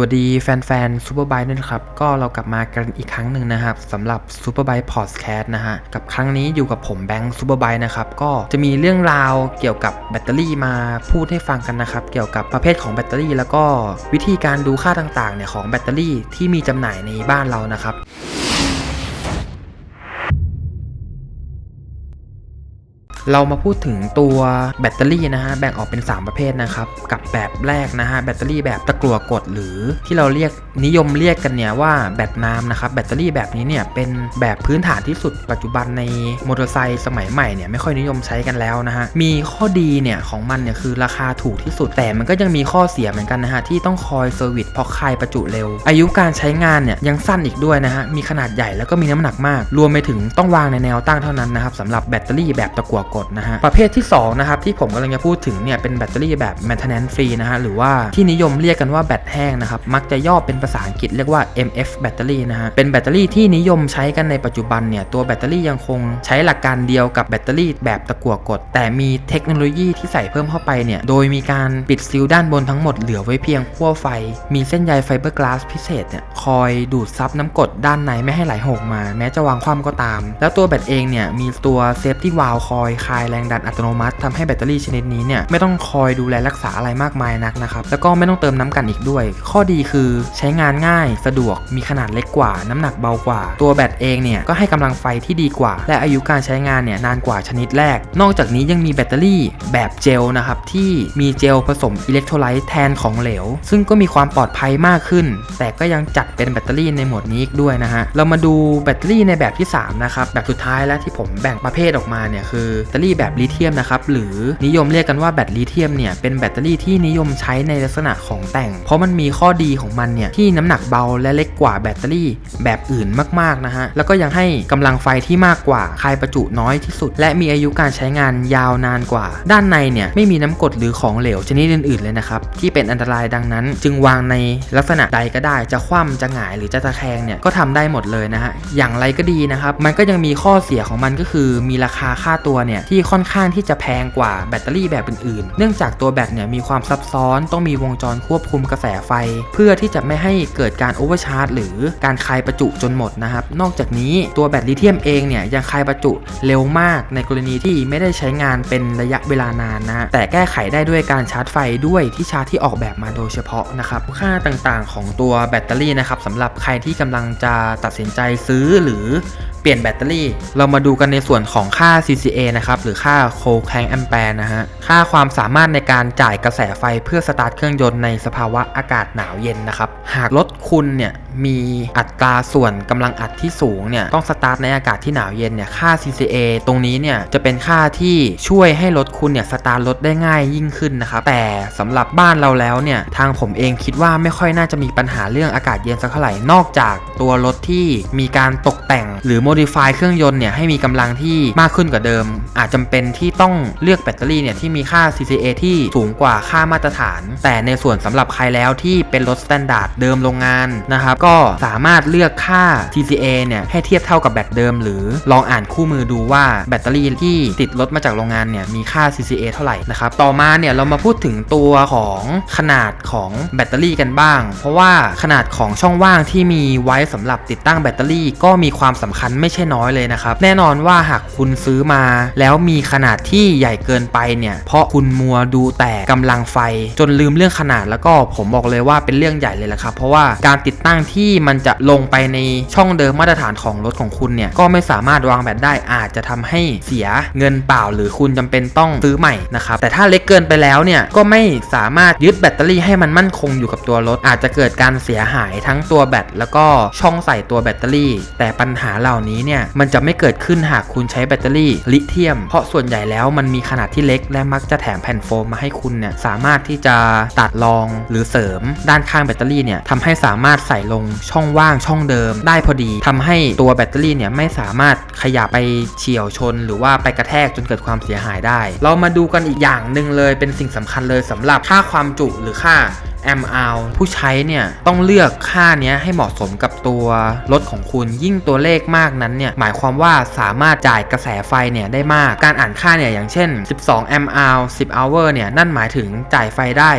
วัสดีแฟนๆซูเปอร์ไบค์ด้วยนะครับ ก็เรากลับมากันอีกครั้งหนึ่งนะครับสำหรับซูเปอร์ไบค์พอดแคสต์นะฮะ กับครั้งนี้อยู่กับผมแบงค์ซูเปอร์ไบค์นะครับ ก็จะมีเรื่องราวเกี่ยวกับแบตเตอรี่มาพูดให้ฟังกันนะครับ เกี่ยวกับประเภทของแบตเตอรี่ แล้วก็วิธีการดูค่าต่างๆเนี่ยของแบตเตอรี่ที่มีจำหน่ายในบ้านเรานะครับ เรามาพูดถึงตัวแบตเตอรี่นะฮะแบ่งออกเป็น 3 ประเภทนะครับ กับแบบแรกนะฮะแบตเตอรี่แบบตะกั่วกดหรือที่เราเรียกนิยมเรียกกันเนี่ยว่าแบตน้ำนะครับแบตเตอรี่แบบนี้เนี่ยเป็นแบบพื้นฐานที่สุดปัจจุบันในมอเตอร์ไซค์สมัยใหม่เนี่ยไม่ค่อยนิยมใช้กันแล้วนะฮะมีข้อดีเนี่ยของมันเนี่ยคือราคาถูกที่สุด แต่มันก็ยังมีข้อเสียเหมือนกันนะฮะที่ต้องคอยเซอร์วิสเพราะคายประจุเร็ว อายุการใช้งานเนี่ยยังสั้นอีกด้วยนะฮะมีขนาดใหญ่แล้วก็มีน้ำหนักมาก รวมไปถึงต้องวางในแนวตั้งเท่านั้นนะครับสำหรับแบตเตอรี่แบบตะกั่วกดนะฮะประเภทที่2นะครับที่ผมกำลังจะพูดถึงเนี่ยเป็นแบตเตอรี่แบบ maintenance free นะฮะหรือว่าที่นิยมเรียกกันว่าแบตแห้งนะครับมักจะย่อเป็นภาษาอังกฤษเรียกว่า MF แบตเตอรี่นะฮะเป็นแบตเตอรี่ที่นิยมใช้กันในปัจจุบันเนี่ยตัวแบตเตอรี่ยังคงใช้หลักการเดียวกับแบตเตอรี่แบบตะกั่วกด แต่มีเทคโนโลยีที่ใส่เพิ่มเข้าไปเนี่ยโดยมีการปิดซีลด้านบนทั้งหมดเหลือไว้เพียงขั้วไฟ มีเส้นใยไฟเบอร์กลาสพิเศษเนี่ยคอยดูดซับน้ำกรดด้านในไม่ให้ไหลหกมา แม้จะวางคว่ำก็ตาม แล้วตัวแบตเองเนี่ยมีตัวเซฟตี้วาลคอยคายแรงดันอัตโนมัติทำให้แบตเตอรี่ชนิดนี้เนี่ยไม่ต้องคอยดูแลรักษาอะไรมากมายนักนะครับ แล้วก็ไม่ต้องเติมน้ำกันอีกด้วย ข้อดีคือใช้งานง่ายสะดวกมีขนาดเล็กกว่า น้ำหนักเบากว่า ตัวแบตเองเนี่ยก็ให้กำลังไฟที่ดีกว่า และอายุการใช้งานเนี่ยนานกว่าชนิดแรก นอกจากนี้ยังมีแบตเตอรี่แบบเจลนะครับที่มีเจลผสมอิเล็กโทรไลต์แทนของเหลว ซึ่งก็มีความปลอดภัยมากขึ้น แต่ก็ยังจัดเป็นแบตเตอรี่ในหมวดนี้อีกด้วยนะฮะเรามาดูแบตเตอรี่ในแบบที่สามนะครับแบบสุดท้ายแล้วที่ผมแบ่งประเภทออกมาเนี่ยคือแตเตอรี่แบบลิเธียมนะครับหรือนิยมเรียกกันว่าแบตลิเธียมเนี่ยเป็นแบตเตอรี่ที่นิยมใช้ในลักษณะของแต่ง เพราะมันมีข้อดีของมันเนี่ยที่น้ำหนักเบาและเล็กกว่าแบตเตอรี่แบบอื่นมากๆนะฮะแล้วก็ยังให้กำลังไฟที่มากกว่าคายประจุน้อยที่สุด และมีอายุการใช้งานยาวนานกว่า ด้านในเนี่ยไม่มีน้ำกรดหรือของเหลวชนิดอื่นๆเลยนะครับที่เป็นอันตรายดังนั้น จึงวางในลักษณะใดก็ได้จะคว่ำจะหงายหรือจะตะแคงเนี่ยก็ทำได้หมดเลยนะฮะอย่างไรก็ดีนะครับมันก็ยังมีข้อเสียของมันก็คือมีราคาค่าตัวเนี่ยที่ค่อนข้างที่จะแพงกว่าแบตเตอรี่แบบอื่นๆ เนื่องจากตัวแบตเนี่ยมีความซับซ้อนต้องมีวงจรควบคุมกระแสไฟ เพื่อที่จะไม่ให้เกิดการโอเวอร์ชาร์จหรือการคายประจุจนหมดนะครับ นอกจากนี้ตัวแบตลิเธียมเองเนี่ยยังคายประจุเร็วมากในกรณีที่ไม่ได้ใช้งานเป็นระยะเวลานานนะแต่แก้ไขได้ด้วยการชาร์จไฟด้วยที่ชาร์จที่ออกแบบมาโดยเฉพาะนะครับค่าต่างๆ ของตัวแบตเตอรี่นะครับสำหรับใครที่กำลังจะตัดสินใจซื้อหรือ ปลี่ยนแบตเตอรี่ เรามาดูกันในส่วนของค่า CCA นะครับหรือค่า Cold Crank Ampere นะฮะค่าความสามารถในการจ่ายกระแสไฟเพื่อสตาร์ทเครื่องยนต์ในสภาวะอากาศหนาวเย็นนะครับหากรถคุณเนี่ย มีอัตราส่วนกำลังอัดที่สูงเนี่ยต้องสตาร์ทในอากาศที่หนาวเย็นเนี่ยค่า CCA ตรงนี้เนี่ยจะเป็นค่าที่ช่วยให้รถคุณเนี่ยสตาร์ทรถได้ง่ายยิ่งขึ้นนะครับแต่สำหรับบ้านเราแล้วเนี่ยทางผมเองคิดว่าไม่ค่อยน่าจะมีปัญหาเรื่องอากาศเย็นสักเท่าไหร่นอกจากตัวรถที่มีการตกแต่ง หรือ modify เครื่องยนต์เนี่ยให้มีกำลังที่มากขึ้นกว่าเดิม อาจจำเป็นที่ต้องเลือกแบตเตอรี่เนี่ยที่มีค่า CCA ที่สูงกว่าค่ามาตรฐาน แต่ในส่วนสำหรับใครแล้วที่เป็นรถสแตนดาร์ดเดิมโรงงานนะครับก็สามารถเลือกค่า CCA เนี่ยให้เทียบเท่ากับแบตเดิม หรือลองอ่านคู่มือดูว่าแบตเตอรี่ที่ติดรถมาจากโรงงานเนี่ยมีค่า CCA เท่าไหร่นะครับต่อมาเนี่ยเรามาพูดถึงตัวของขนาดของแบตเตอรี่กันบ้าง เพราะว่าขนาดของช่องว่างที่มีไว้สำหรับติดตั้งแบตเตอรี่ ก็มีความสำคัญไม่ใช่น้อยเลยนะครับแน่นอนว่าหากคุณซื้อมา แล้วมีขนาดที่ใหญ่เกินไปเนี่ยเพราะคุณมัวดูแต่กำลังไฟ จนลืมเรื่องขนาดแล้วก็ผมบอกเลยว่าเป็นเรื่องใหญ่เลยแหละครับเพราะว่าการติดตั้งที่ที่มันจะลงไปในช่องเดิมมาตรฐานของรถของคุณเนี่ยก็ไม่สามารถวางแบตได้อาจจะทำให้เสียเงินเปล่า หรือคุณจำเป็นต้องซื้อใหม่นะครับแต่ถ้าเล็กเกินไปแล้วเนี่ยก็ไม่สามารถยึดแบตเตอรี่ให้มันมั่นคงอยู่กับตัวรถ อาจจะเกิดการเสียหายทั้งตัวแบตแล้วก็ช่องใส่ตัวแบตเตอรี่ แต่ปัญหาเหล่านี้เนี่ยมันจะไม่เกิดขึ้นหากคุณใช้แบตเตอรี่ลิเธียม เพราะส่วนใหญ่แล้วมันมีขนาดที่เล็ก และมักจะแถมแผ่นโฟมมาให้คุณเนี่ยสามารถที่จะตัดรองหรือเสริมด้านข้างแบตเตอรี่เนี่ยทำให้สามารถใส่ลงช่องว่างช่องเดิมได้พอดีทำให้ตัวแบตเตอรี่เนี่ยไม่สามารถขยับไปเฉียวชน หรือว่าไปกระแทกจนเกิดความเสียหายได้ เรามาดูกันอีกอย่างหนึ่งเลยเป็นสิ่งสำคัญเลยสำหรับค่าความจุหรือค่า แอมป์เอาผู้ใช้เนี่ยต้องเลือกค่าเนี้ยให้เหมาะสมกับตัวรถของคุณ ยิ่งตัวเลขมากนั้นเนี่ยหมายความว่าสามารถจ่ายกระแสไฟเนี่ยได้มาก การอ่านค่าเนี่ยอย่างเช่น 12แอมป์เอา10 hour เนี่ยนั่นหมายถึงจ่ายไฟได้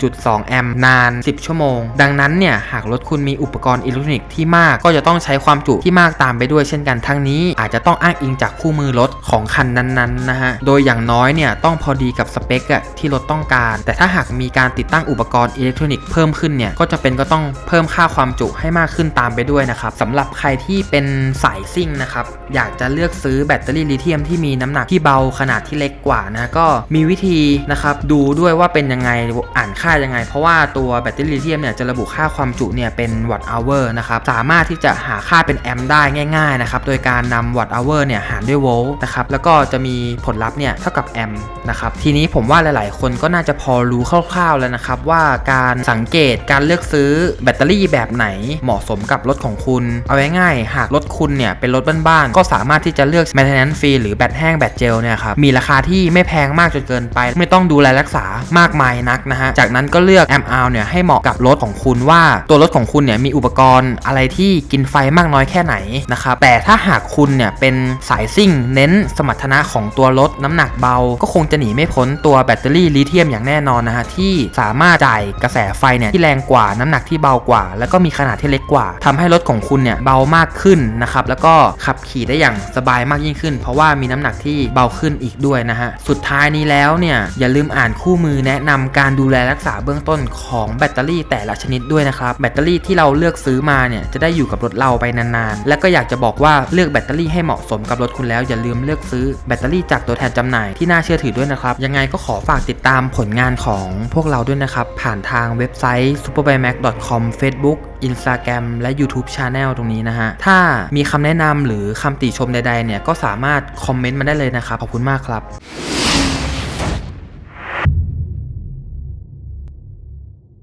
1.2 แอมป์นาน 10 ชั่วโมง ดังนั้นเนี่ยหากรถคุณมีอุปกรณ์อิเล็กทรอนิกส์ที่มาก ก็จะต้องใช้ความจุที่มากตามไปด้วยเช่นกันทั้งนี้ อาจจะต้องอ้างอิงจากคู่มือรถของคันนั้นๆนะฮะโดยอย่างน้อยเนี่ยต้องพอดีกับสเปคอะที่รถต้องการ แต่ถ้าหากมีการติดตั้งอุปกรณ์อิเล็กทรอนิกส์เพิ่มขึ้นเนี่ยก็จะเป็นก็ต้องเพิ่มค่าความจุให้มากขึ้นตามไปด้วยนะครับสำหรับใครที่เป็นสายซิ่งนะครับอยากจะเลือกซื้อแบตเตอรี่ลิเธียมที่มีน้ำหนักที่เบาขนาดที่เล็กกว่านะก็มีวิธีนะครับดูด้วยว่าเป็นยังไงอ่านค่ายังไง เพราะว่าตัวแบตเตอรี่ลิเธียมเนี่ยจะระบุค่าความจุเนี่ยเป็นวัตต์ hour นะครับสามารถที่จะหาค่าเป็นแอมป์ได้ง่ายๆนะครับโดยการนำวัตต์ hour เนี่ยหารด้วยโวลต์นะครับแล้วก็จะมีผลลัพธ์เนี่ยเท่ากับแอมป์นะครับทีนี้ผมว่าหลายๆ คนก็น่าจะพอรู้คร่าวๆแล้วนะครับว่าการสังเกตการเลือกซื้อแบตเตอรี่แบบไหนเหมาะสมกับรถของคุณ เอาไว้ง่ายหากรถคุณเนี่ยเป็นรถบ้านๆก็สามารถที่จะเลือก maintenance free หรือแบตแห้งแบตเจลเนี่ยครับมีราคาที่ไม่แพงมากจนเกินไป ไม่ต้องดูแลรักษามากมายนักนะฮะจากนั้นก็เลือก M R เนี่ยให้เหมาะกับรถของคุณว่าตัวรถของคุณเนี่ยมีอุปกรณ์อะไรที่กินไฟมากน้อยแค่ไหนนะครับแต่ถ้าหากคุณเนี่ยเป็นสายซิ่งเน้นสมรรถนะของตัวรถน้ำหนักเบา ก็คงจะหนีไม่พ้นตัวแบตเตอรี่ลิเธียมอย่างแน่นอนนะฮะที่สามารถจ่ายกระแสไฟเนี่ยที่แรงกว่าน้ำหนักที่เบากว่า แล้วก็มีขนาดที่เล็กกว่าทำให้รถของคุณเนี่ยเบามากขึ้นนะครับแล้วก็ขับขี่ได้อย่างสบายมากยิ่งขึ้น เพราะว่ามีน้ำหนักที่เบาขึ้นอีกด้วยนะฮะสุดท้ายนี้แล้วเนี่ยอย่าลืมอ่านคู่มือแนะนำการดูแลรักษาเบื้องต้นของแบตเตอรี่แต่ละชนิดด้วยนะครับแบตเตอรี่ที่เราเลือกซื้อมาเนี่ยจะได้อยู่กับรถเราไปนานๆ และก็อยากจะบอกว่าเลือกแบตเตอรี่ให้เหมาะสมกับรถคุณแล้ว อย่าลืมเลือกซื้อแบตเตอรี่จากตัวแทนจำหน่ายที่น่าเชื่อถือด้วยนะครับ ยังไงก็ขอฝากติดตามผลงานของพวกเราด้วยนะครับ ผ่านทางางเว็บไซต์ superbymac.com Facebook Instagram และ YouTube Channel ตรงนี้นะฮะ ถ้ามีคำแนะนำหรือคำติชมใดๆเนี่ยก็สามารถคอมเมนต์มาได้เลยนะครับ ขอบคุณมากครับ